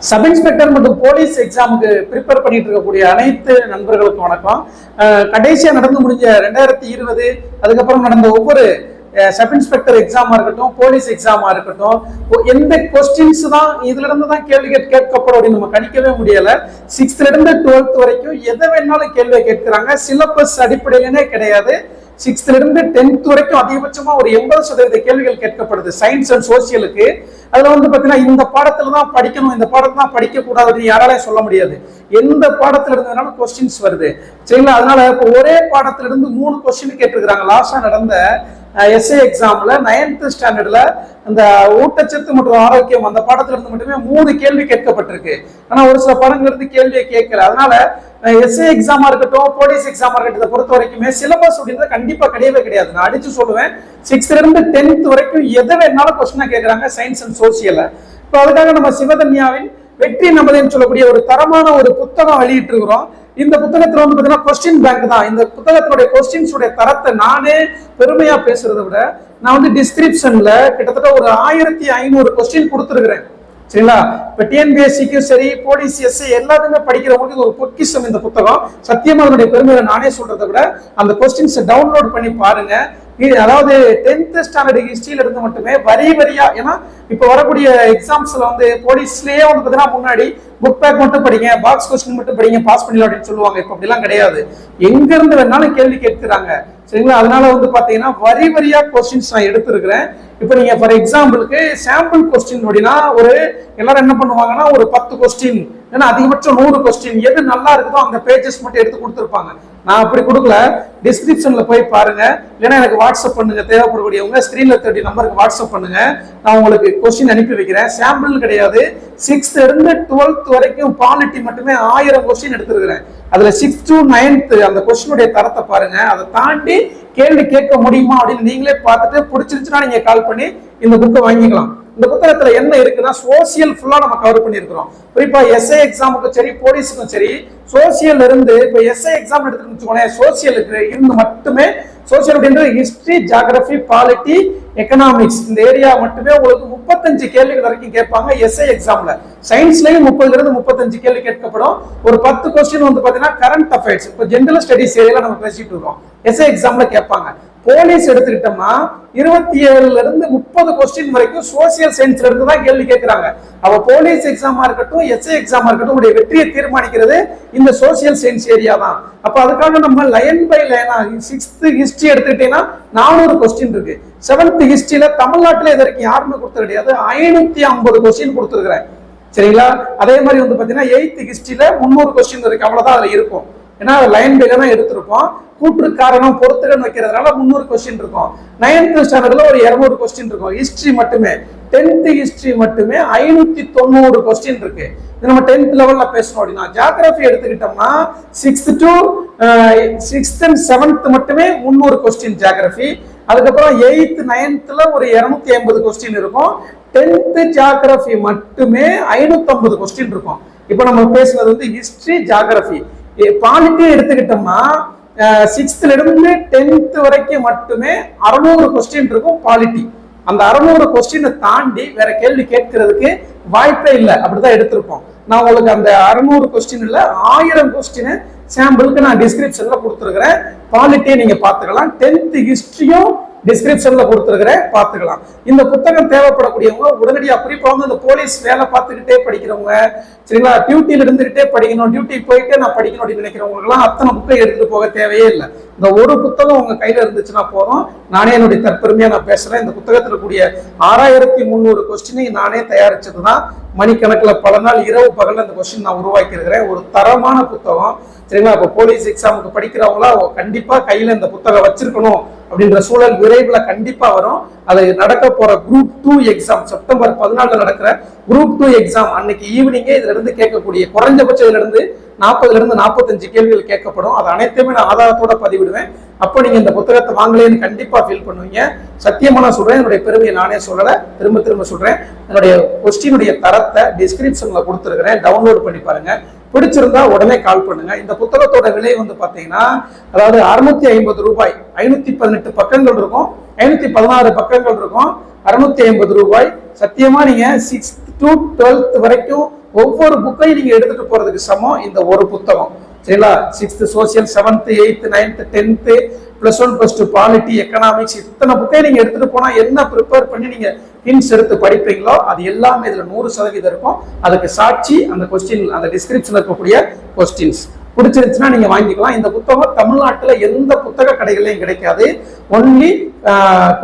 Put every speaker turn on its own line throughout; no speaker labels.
Sub inspector மற்றும் police எக்ஸாமுக்கு prepare பண்ணிட்டு இருக்கக்கூடிய அனைத்து நண்பர்களுக்கும் வணக்கம். கடைசியாக நடந்து முடிஞ்ச ரெண்டாயிரத்தி இருபது அதுக்கப்புறம் நடந்த ஒவ்வொரு சப் இன்ஸ்பெக்டர் எக்ஸாமா இருக்கட்டும் போலீஸ் எக்ஸாமா இருக்கட்டும் எந்த கொஸ்டின்ஸ் தான் இதுல இருந்து தான் கேள்வி கேட்- கேட்கப்படும் அப்படின்னு நம்ம கணிக்கவே முடியல. சிக்ஸ்த்ல இருந்து டுவெல்த் வரைக்கும் எதை வேணாலும் கேள்வி கேட்கிறாங்க. சிலபஸ் அடிப்படையிலே கிடையாது. சிக்ஸ்த்ல இருந்து டென்த் வரைக்கும் அதிகபட்சமா ஒரு எண்பது சதவீத கேள்விகள் கேட்கப்படுது. சயின்ஸ் அண்ட் சோசியலுக்கு அதுல வந்து பாத்தீங்கன்னா இந்த பாடத்துல தான் படிக்கணும் இந்த பாடத்துல தான் படிக்க கூடாதுன்னு யாராலையும் சொல்ல முடியாது. எந்த பாடத்துல இருந்ததுனாலும் கொஸ்டின்ஸ் வருது. சரிங்களா? அதனால இப்போ ஒரே பாடத்துல இருந்து மூணு கொஸ்டின் கேட்டிருக்கிறாங்க. லாஸ்டா நடந்த எஸ்ஏ எக்ஸாம்ல நைன்த் ஸ்டாண்டர்ட்ல அந்த ஊட்டச்சத்து மற்றும் ஆரோக்கியம் அந்த பாடத்துல இருந்து மட்டுமே மூணு கேள்வி கேட்கப்பட்டிருக்கு. ஆனா ஒரு சில பாடங்கள்ல இருந்து கேள்வியை கேட்கல. அதனால எஸ்ஏ எக்ஸாமா இருக்கட்டும் போலீஸ் எக்ஸாமா இருக்கட்டும் பொறுத்த வரைக்குமே சிலபஸ் அப்படின்றது கண்டிப்பா கிடையவே கிடையாது. நான் அடிச்சு சொல்லுவேன் சிக்ஸ்த்ல இருந்து டென்த் வரைக்கும் எதை வேணாலும் கொஸ்டினா கேட்கறாங்க சயின்ஸ் அண்ட் சோசியல இப்போ அதுக்காக நம்ம சிவதன்யாவின் வெற்றி நமதுன்னு சொல்லக்கூடிய ஒரு தரமான ஒரு புத்தகம் வெளியிட்டு இருக்கிறோம் இந்த புத்தகத்துல வந்து பாத்தீங்கன்னா கொஸ்டின் பேங்க் தான். இந்த புத்தகத்தினுடைய கொஸ்டின்ஸ் உடைய தரத்தை நானே பெருமையா பேசுறதை விட நான் வந்து டிஸ்கிரிப்ஷன்ல கிட்டத்தட்ட ஒரு ஆயிரத்தி ஐநூறு கொஸ்டின் கொடுத்துருக்கிறேன். சரிங்களா? இப்ப டிஎன்பிஎஸ்சிக்கும் சரி போலீஸ் எஸ்ஐ எல்லாத்துக்குமே படிக்கிறவங்களுக்கு ஒரு பொக்கிசம் இந்த புத்தகம். சத்தியமா அதனுடைய பெருமையை நானே சொல்றதை விட அந்த கொஸ்டின்ஸை டவுன்லோட் பண்ணி பாருங்க. இது அதாவது டென்த் ஸ்டாண்டர்ட் ஹிஸ்டரியில இருந்து மட்டுமே வரி வரியா ஏன்னா இப்ப வரக்கூடிய எக்ஸாம்ஸ்ல வந்து போலீஸ்லயே வந்து பாத்தீங்கன்னா முன்னாடி புக் பேக் மட்டும் படிங்க பாக்ஸ் கொஸ்டின் மட்டும் படிங்க பாஸ் பண்ணல அப்படின்னு சொல்லுவாங்க. இப்ப அப்படிலாம் கிடையாது. எங்க இருந்து வேணாலும் கேள்வி கேட்கிறாங்க. சரிங்களா? அதனால வந்து பாத்தீங்கன்னா வரி வரியா கொஸ்டின்ஸ் நான் எடுத்திருக்கிறேன். இப்போ நீங்க ஃபார் எக்ஸாம்பிளுக்கு சாம்பிள் கொஸ்டின் அப்படின்னா ஒரு எல்லாரும் என்ன பண்ணுவாங்கன்னா ஒரு பத்து கொஸ்டின் ஏன்னா அதிகபட்சம் நூறு கொஸ்டின் எது நல்லா இருக்குதோ அந்த பேஜஸ் மட்டும் எடுத்து கொடுத்துருப்பாங்க. நான் அப்படி கொடுக்கல. டிஸ்கிரிப்ஷன்ல போய் பாருங்க. இல்லைன்னா எனக்கு வாட்ஸ்அப் பண்ணுங்க. தேவைப்படக்கூடியவங்க ஸ்கிரீன்ல தேர்ட்டி நம்பருக்கு வாட்ஸ்அப் பண்ணுங்க. நான் உங்களுக்கு கொஸ்டின் அனுப்பி வைக்கிறேன். சாம்பிள் கிடையாது. சிக்ஸ்த் இருந்து டுவெல்த் வரைக்கும் பாலிட்டி மட்டுமே ஆயிரம் கொஸ்டின் எடுத்துருக்கிறேன். அதுல சிக்ஸ் டு நைன்த் அந்த கொஸ்டினுடைய தரத்தை பாருங்க. அதை தாண்டி கேள்வி கேட்க முடியுமா அப்படின்னு நீங்களே பார்த்துட்டு பிடிச்சிருச்சுன்னா நீங்க கால் பண்ணி இந்த புக்கை வாங்கிக்கலாம். இந்த புத்தகத்துல என்ன இருக்குன்னா சோசியல் ஃபுல்லா நம்ம கவர் பண்ணியிருக்கிறோம். குறிப்பா எஸ்ஐ எக்ஸாமுக்கும் சரி போலீஸுக்கும் சரி சோசியல் இருந்து இப்ப எஸ்ஐ எக்ஸாம் எடுத்துக்கோனே சோசியலுக்கு இருந்து மட்டுமே சோசியல் அப்படின்றது ஹிஸ்டரி ஜாகிரபி பாலிட்டி எக்கனாமிக்ஸ் இந்த ஏரியா மட்டுமே உங்களுக்கு முப்பத்தஞ்சு கேள்விகள் வரைக்கும் கேட்பாங்க எஸ்ஐ எக்ஸாம்ல சயின்ஸ்லயும் முப்பதுல இருந்து முப்பத்தஞ்சு கேள்வி கேட்கப்படும். ஒரு பத்து கொஸ்டின் வந்து பாத்தீங்கன்னா கரண்ட் அஃபேர்ஸ் இப்போ ஜென்ரல் ஸ்டடிஸ் ஏரியால நம்ம பேசிட்டு இருக்கோம். எஸ்ஐ எக்ஸாம்ல கேட்பாங்க. போலீஸ் எடுத்துக்கிட்டோம்னா இருபத்தி ஏழுல இருந்து முப்பது கொஸ்டின் வரைக்கும் சோசியல் சயின்ஸ்ல இருந்து தான் கேள்வி கேட்கிறாங்க. அவ போலீஸ் எக்ஸாமா இருக்கட்டும் எஸ்ஐ எக்ஸாமா இருக்கட்டும் உடைய வெற்றியை தீர்மானிக்கிறது இந்த சோசியல் சயின்ஸ் ஏரியா தான். அப்ப அதுக்காக நம்ம லைன் பை லைனா சிக்ஸ்த் ஹிஸ்டரி எடுத்துக்கிட்டீங்கன்னா நானூறு கொஸ்டின் இருக்கு. செவன்த் ஹிஸ்டரியில தமிழ்நாட்டுல இது வரைக்கும் யாருமே கொடுத்தது கிடையாது. ஐநூத்தி ஐம்பது கொஸ்டின் கொடுத்துருக்கிறேன். சரிங்களா? அதே மாதிரி வந்து பாத்தீங்கன்னா எயித்து ஹிஸ்டரியில முந்நூறு கொஸ்டின் இருக்கு. அவ்வளவுதான் அதுல இருக்கும். ஏன்னா லைன் பைல தான் எடுத்திருப்போம். கூற்று காரணம் பொறுத்துடன் வைக்கிறதுனால முந்நூறு கொஸ்டின் இருக்கும். நைன்த் ஸ்டாண்டர்ட்ல ஒரு இரநூறு கொஸ்டின் இருக்கும். ஹிஸ்டரி மட்டுமே. டென்த் ஹிஸ்டரி மட்டுமே ஐநூத்தி தொண்ணூறு கொஸ்டின் இருக்கு. இது நம்ம டென்த் லெவல்ல பேசணும் அப்படின்னா ஜாகிரபி எடுத்துக்கிட்டோம்னா sixth to sixth and seventh மட்டுமே முந்நூறு கொஸ்டின் ஜாகிரபி அதுக்கப்புறம் எயித்து நைன்த்தில் ஒரு இரநூத்தி ஐம்பது கொஸ்டின் இருக்கும். டென்த்து ஜாகிரபி மட்டுமே ஐநூற்றம்பது கொஸ்டின் இருக்கும். இப்போ நம்ம பேசுனது வந்து ஹிஸ்ட்ரி ஜாகிரபி பாலிட்டி எடுத்துக்கிட்டோம்னா சிக்ஸ்த்ல இருந்து டென்த் வரைக்கும் மட்டுமே அறுநூறு கொஸ்டின் இருக்கும் பாலிட்டி அந்த அறுநூறு கொஸ்டினை தாண்டி வேற கேள்வி கேட்கறதுக்கு வாய்ப்பே இல்லை. அப்படிதான் எடுத்திருப்போம் நான் உங்களுக்கு அந்த அறுநூறு கொஸ்டின் இல்ல ஆயிரம் கொஸ்டின் சாம்பிளுக்கு நான் டிஸ்கிரிப்ஷன்ல கொடுத்துருக்கிறேன். பாலிட்டியை நீங்க பாத்துக்கலாம் டென்த் ஹிஸ்டரியும் டிஸ்கிரிப்ஷன்ல கொடுத்துருக்கிறேன் பார்த்துக்கலாம். இந்த புத்தகம் தேவைப்படக்கூடியவங்க உடனடியாக குறிப்பாக வந்து இந்த போலீஸ் வேலை பார்த்துக்கிட்டே படிக்கிறவங்க சரிங்களா? டியூட்டியில் இருந்துகிட்டே படிக்கணும் டியூட்டி போயிட்டு நான் படிக்கணும் அப்படின்னு நினைக்கிறவங்களுக்குலாம் அத்தனை புக்கை எடுத்துட்டு போக தேவையே இல்லை. இந்த ஒரு புத்தகம் உங்க கையில இருந்துச்சுன்னா போதும். நானே என்னுடைய தற்பெருமையா நான் பேசுறேன். இந்த புத்தகத்துல கூடிய ஆறாயிரத்தி முந்நூறு கொஸ்டினை நானே தயாரிச்சதுதான். மணிக்கணக்கில் பல நாள் இரவு பகல் அந்த கொஸ்டின் நான் உருவாக்கி இருக்கிறேன் ஒரு தரமான புத்தகம். சரிங்களா? இப்போ போலீஸ் எக்ஸாமுக்கு படிக்கிறவங்களா கண்டிப்பாக கையில் இந்த புத்தகம் வச்சிருக்கணும் அப்படின்ற சூழல் விரைவில் கண்டிப்பாக வரும். அது நடக்க போகிற குரூப் டூ எக்ஸாம் செப்டம்பர் பதினாலில் நடக்கிற குரூப் டூ எக்ஸாம் அன்னைக்கு ஈவினிங்கே இதிலிருந்து கேட்கக்கூடிய குறைஞ்சபட்சம் இதிலிருந்து நாற்பதுலேருந்து நாற்பத்தஞ்சு கேள்விகள் கேட்கப்படும். அது அனைத்துமே நான் ஆதாரத்தோட பதிவிடுவேன். அப்போ நீங்கள் இந்த புத்தகத்தை வாங்கலேன்னு கண்டிப்பாக ஃபீல் பண்ணுவீங்க. சத்தியமாக நான் சொல்கிறேன் என்னுடைய பெருமையை நானே சொல்லலை. திரும்ப திரும்ப சொல்கிறேன் என்னுடைய கொஸ்டினுடைய தரத்தை டிஸ்கிரிப்ஷனில் கொடுத்துருக்கிறேன். டவுன்லோட் பண்ணி பாருங்கள் பிடிச்சிருந்தா உடனே கால் பண்ணுங்க. இந்த புத்தகத்தோட விலை வந்து பார்த்தீங்கன்னா அதாவது அறுநூத்தி ஐம்பது ரூபாய் ஐநூத்தி பதினெட்டு பக்கங்கள் இருக்கும். ஐநூத்தி பதினாறு பக்கங்கள் இருக்கும். அறுநூத்தி ஐம்பது ரூபாய். சத்தியமா நீங்க சிக்ஸ்த் டு டுவெல்த் வரைக்கும் ஒவ்வொரு புக்கையும் நீங்க எடுத்துட்டு போறதுக்கு சமம் இந்த ஒரு புத்தகம். சரிங்களா? Sixth social seventh eighth ninth tenth plus one plus two polity economics இத்தனை புக்கை நீங்க எடுத்துட்டு போனா என்ன ப்ரிப்பேர் பண்ணி நீங்க ஹின்ஸ் எடுத்து படிப்பீங்களோ அது எல்லாமே இதில் நூறு சதவீதம் இருக்கும். அதுக்கு சாட்சி அந்த கொஸ்டின் அந்த டிஸ்கிரிப்ஷன் இருக்கக்கூடிய கொஸ்டின்ஸ் பிடிச்சிருந்துச்சுன்னா நீங்க வாங்கிக்கலாம். இந்த புத்தகம் தமிழ்நாட்டில் எந்த புத்தக கடைகளையும் கிடைக்காது. ஒன்லி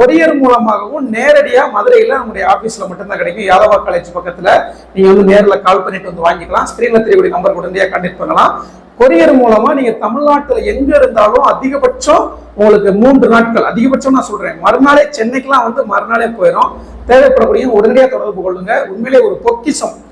கொரியர் மூலமாகவும் நேரடியாக மதுரையில் நம்முடைய ஆஃபீஸில் மட்டும்தான் கிடைக்கும். யாதவா காலேஜ் பக்கத்தில் நீங்கள் வந்து நேரில் கால் பண்ணிட்டு வந்து வாங்கிக்கலாம். ஸ்க்ரீனில் தெரியக்கூடிய நம்பர் உடனடியாக கான்டெக்ட் பண்ணலாம். கொரியர் மூலமா நீங்க தமிழ்நாட்டில் எங்க இருந்தாலும் அதிகபட்சம் உங்களுக்கு மூன்று நாட்கள் அதிகபட்சம் நான் சொல்றேன். மறுநாளே சென்னைக்கெல்லாம் வந்து மறுநாளே போயிடும் தேவைப்படக்கூடிய உடனடியாக தொடர்பு கொள்ளுங்க. உண்மையிலே ஒரு பொக்கிஷம்.